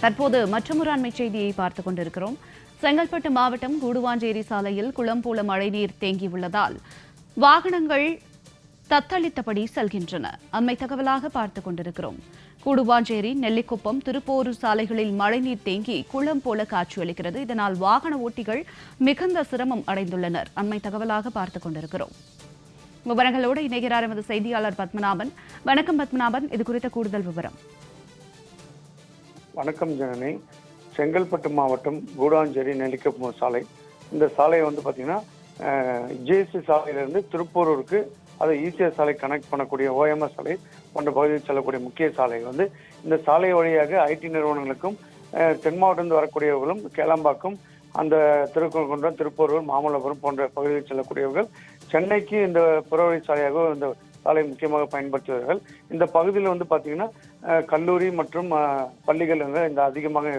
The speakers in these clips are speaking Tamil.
தற்போது மற்றொரு அண்மை செய்தியை பார்த்துக் கொண்டிருக்கிறோம். செங்கல்பட்டு மாவட்டம் கூடுவாஞ்சேரி சாலையில் குளம் போல மழைநீர் தேங்கியுள்ளதால் வாகனங்கள் தத்தளித்தபடி செல்கின்றன. அண்மை தகவலாக பார்த்துக் கொண்டிருக்கிறோம். கூடுவாஞ்சேரி நெல்லிக்குப்பம் திருப்போரூர் சாலைகளில் மழைநீர் தேங்கி குளம் போல காட்சியளிக்கிறது இதனால் வாகன ஓட்டிகள் மிகுந்த சிரமம் அடைந்துள்ளனர். அண்மை தகவலாக பார்த்துக் கொண்டிருக்கிறோம். விவரங்களோடு இணைகிறார் எமது செய்தியாளர் பத்மநாபன். வணக்கம் பத்மநாபன். இது குறித்த கூடுதல் விவரம். வணக்கம் ஜனனி. செங்கல்பட்டு மாவட்டம் கூடாஞ்சேரி நெல்லிக்கப்பு சாலை. இந்த சாலையை வந்து பார்த்தீங்கன்னா ஜிஎஸ்டி சாலையிலேருந்து திருப்பூரூருக்கு அதை ஈசிஆர் சாலை கனெக்ட் பண்ணக்கூடிய ஓஎம்எஸ் சாலை போன்ற பகுதியில் செல்லக்கூடிய முக்கிய சாலை வந்து இந்த சாலை வழியாக ஐடி நிறுவனங்களுக்கும் தென் மாவட்டத்திலிருந்து வரக்கூடியவர்களும் கேளம்பாக்கம் அந்த திருக்குறங்குன்றம் திருப்பூரூர் மாமல்லபுரம் போன்ற பகுதியில் செல்லக்கூடியவர்கள் சென்னைக்கு இந்த புறவழி சாலையாக இந்த சாலை முக்கியமாக பயன்படுத்துவார்கள். இந்த பகுதியில் வந்து பார்த்தீங்கன்னா கல்லூரி மற்றும் பள்ளிகள் வந்து இந்த அதிகமாக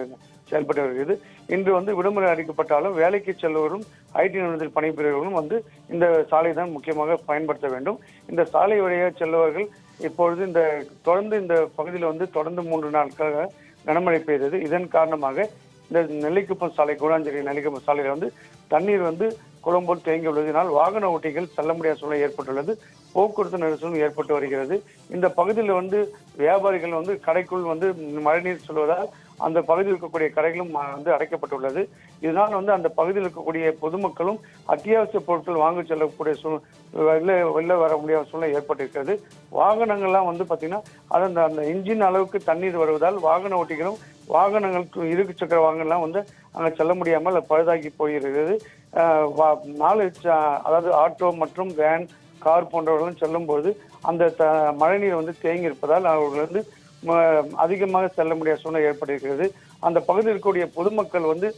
செயல்பட்டு வருகிறது. இன்று வந்து விடுமுறை அளிக்கப்பட்டாலும் வேலைக்கு செல்வரும் ஐடி நிறுவனத்தில் பணிபுரியவர்களும் வந்து இந்த சாலை தான் முக்கியமாக பயன்படுத்த வேண்டும். இந்த சாலை வழியாக செல்பவர்கள் இப்பொழுது இந்த தொடர்ந்து இந்த பகுதியில் வந்து தொடர்ந்து மூன்று நாட்களாக கனமழை பெய்தது. இதன் காரணமாக இந்த நெல்லிக்குப்பம் சாலை கூடாஞ்சேரி நெல்லிக்குப்பம் சாலையில் வந்து தண்ணீர் வந்து குளம்போல் தேங்கி உள்ளதினால் வாகன ஓட்டிகள் செல்ல முடியாத சூழ்நிலை ஏற்பட்டுள்ளது. போக்குவரத்து நெரிசலும் ஏற்பட்டு வருகிறது. இந்த பகுதியில் வந்து வியாபாரிகள் வந்து கடைக்குள் வந்து மழைநீர் செல்வதால் அந்த பகுதியில் இருக்கக்கூடிய கடைகளும் வந்து அடைக்கப்பட்டுள்ளது. இதனால் வந்து அந்த பகுதியில் இருக்கக்கூடிய பொதுமக்களும் அத்தியாவசிய பொருட்கள் வாங்க செல்லக்கூடிய சூழ் வெளில வெளில வர முடியாத சூழ்நிலை ஏற்பட்டிருக்கிறது. வாகனங்கள்லாம் வந்து பார்த்தீங்கன்னா அது அந்த அந்த இன்ஜின் அளவுக்கு தண்ணீர் வருவதால் வாகன ஓட்டிகளும் வாகனங்களுக்கு இருக்கு சக்கர வாகனம்லாம் வந்து அங்கே செல்ல முடியாமல் பழுதாகி போயிருக்கிறது. வா- நாலு அதாவது ஆட்டோ மற்றும் வேன் கார் போன்றவர்களும் செல்லும்போது அந்த த மழைநீர் வந்து தேங்கி இருப்பதால் அவர்கள் வந்து அதிகமாக செல்ல முடியாத சூழ்நிலை ஏற்பட்டிருக்கிறது. அந்த பகுதியில் இருக்கக்கூடிய பொதுமக்கள் வந்து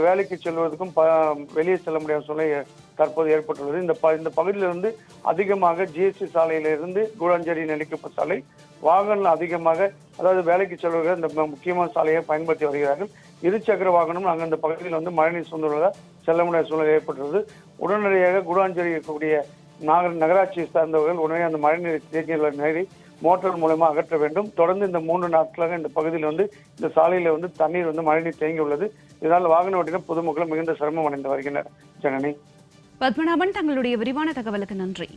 வேலைக்கு செல்வதற்கும் ப வெளியே செல்ல முடியாத சூழ்நிலை தற்போது ஏற்பட்டுள்ளது. இந்த ப இந்த பகுதியிலிருந்து அதிகமாக ஜிஎஸ்டி சாலையிலிருந்து கூடாஞ்சேரி நெல்லிக்குப்ப சாலை வாகனம் அதிகமாக அதாவது வேலைக்கு செல்வர்கள் இந்த முக்கியமான சாலையை பயன்படுத்தி வருகிறார்கள். இருசக்கர வாகனம் அங்கே இந்த பகுதியில் வந்து மழைநீர் சூழ்ந்துள்ளதால் செல்ல முடியாத சூழ்நிலை ஏற்பட்டுள்ளது. உடனடியாக குடாஞ்சேரி இருக்கக்கூடிய நகர நகராட்சியை சார்ந்தவர்கள் உடனே அந்த மழைநீர் தேங்கியுள்ள நீரை மோட்டார் மூலமாக அகற்ற வேண்டும். தொடர்ந்து இந்த மூன்று நாட்களாக இந்த பகுதியில் வந்து இந்த சாலையில் வந்து தண்ணீர் வந்து மழைநீர் தேங்கி உள்ளது. இதனால் வாகன ஓட்டிகள் பொதுமக்கள் மிகுந்த சிரமம் அடைந்து வருகின்றனர். ஜனனி. பத்மநாபன் தங்களுடைய விரிவான தகவலுக்கு நன்றி.